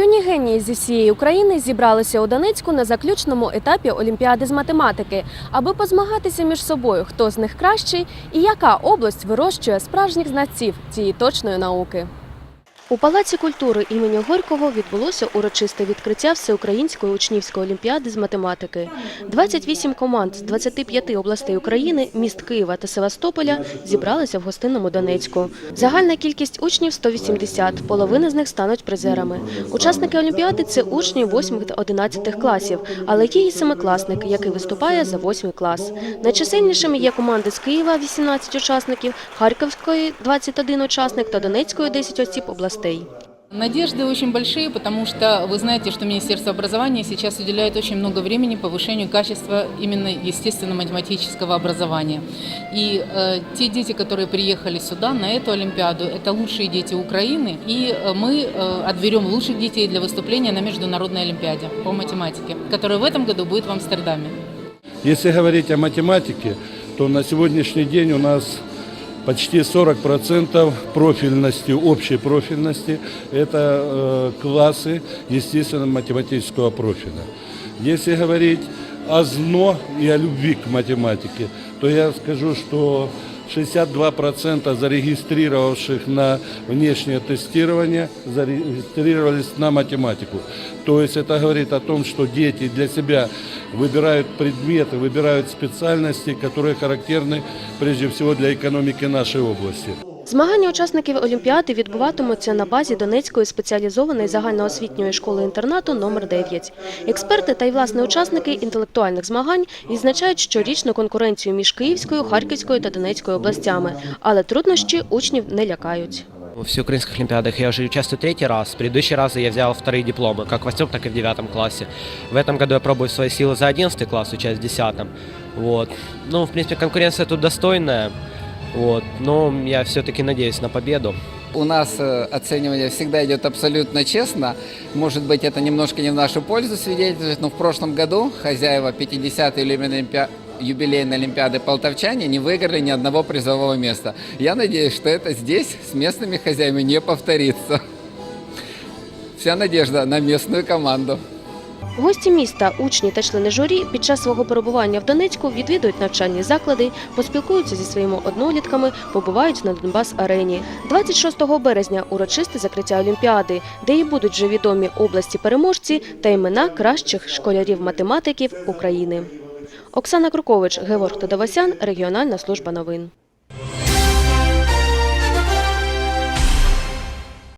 Юні генії зі всієї України зібралися у Донецьку на заключному етапі Олімпіади з математики, аби позмагатися між собою, хто з них кращий і яка область вирощує справжніх знавців цієї точної науки. У Палаці культури імені Горького відбулося урочисте відкриття Всеукраїнської учнівської олімпіади з математики. 28 команд з 25 областей України, міст Києва та Севастополя зібралися в гостинному Донецьку. Загальна кількість учнів 180, половина з них стануть призерами. Учасники олімпіади це учні 8 та 11 класів, але є і семикласник, який виступає за 8 клас. Найчисельнішими є команди з Києва 18 учасників, Харківської 21 учасник та Донецької 10 осіб областей. Надежды очень большие, потому что вы знаете, что Министерство образования сейчас уделяет очень много времени повышению качества именно естественно-математического образования. И э, те дети, которые приехали сюда на эту Олимпиаду, это лучшие дети Украины, и э, мы э, отберем лучших детей для выступления на Международной Олимпиаде по математике, которая в этом году будет в Амстердаме. Если говорить о математике, то на сегодняшний день у нас почти 40% профильности, общей профильности – это э, классы естественно-математического профиля. Если говорить о ЗНО и о любви к математике, то я скажу, что 62% зарегистрировавших на внешнее тестирование зарегистрировались на математику. То есть это говорит о том, что дети для себя выбирают предметы, выбирают специальности, которые характерны прежде всего для экономики нашей области. Змагання учасників Олімпіади відбуватимуться на базі Донецької спеціалізованої загальноосвітньої школи-інтернату номер 9 Експерти та й власне учасники інтелектуальних змагань відзначають щорічну конкуренцію між Київською, Харківською та Донецькою областями, але труднощі учнів не лякають. В всеукраинских олимпиадах я уже участвую третий раз. В предыдущие разы я взял вторые дипломы, как в восьмом, так и в девятом классе. В этом году я пробую свои силы за одиннадцатый класс, учась в десятом. Вот. Ну, в принципе, конкуренция тут достойная. Вот. Но я все-таки надеюсь на победу. У нас э, оценивание всегда идет абсолютно честно. Может быть, это немножко не в нашу пользу свидетельствует, но в прошлом году хозяева 50-й юбилейной олимпиа- юбилейной Олимпиады полтовчане не выиграли ни одного призового места. Я надеюсь, что это здесь с местными хозяевами не повторится. Вся надежда на местную команду. Гості міста, учні та члени журі під час свого перебування в Донецьку відвідують навчальні заклади, поспілкуються зі своїми однолітками, побувають на Донбас-арені. 26 березня урочисте закриття Олімпіади, де і будуть вже відомі області переможці та імена кращих школярів-математиків України. Оксана Крукович, Геворг Тодовасян, регіональна служба новин.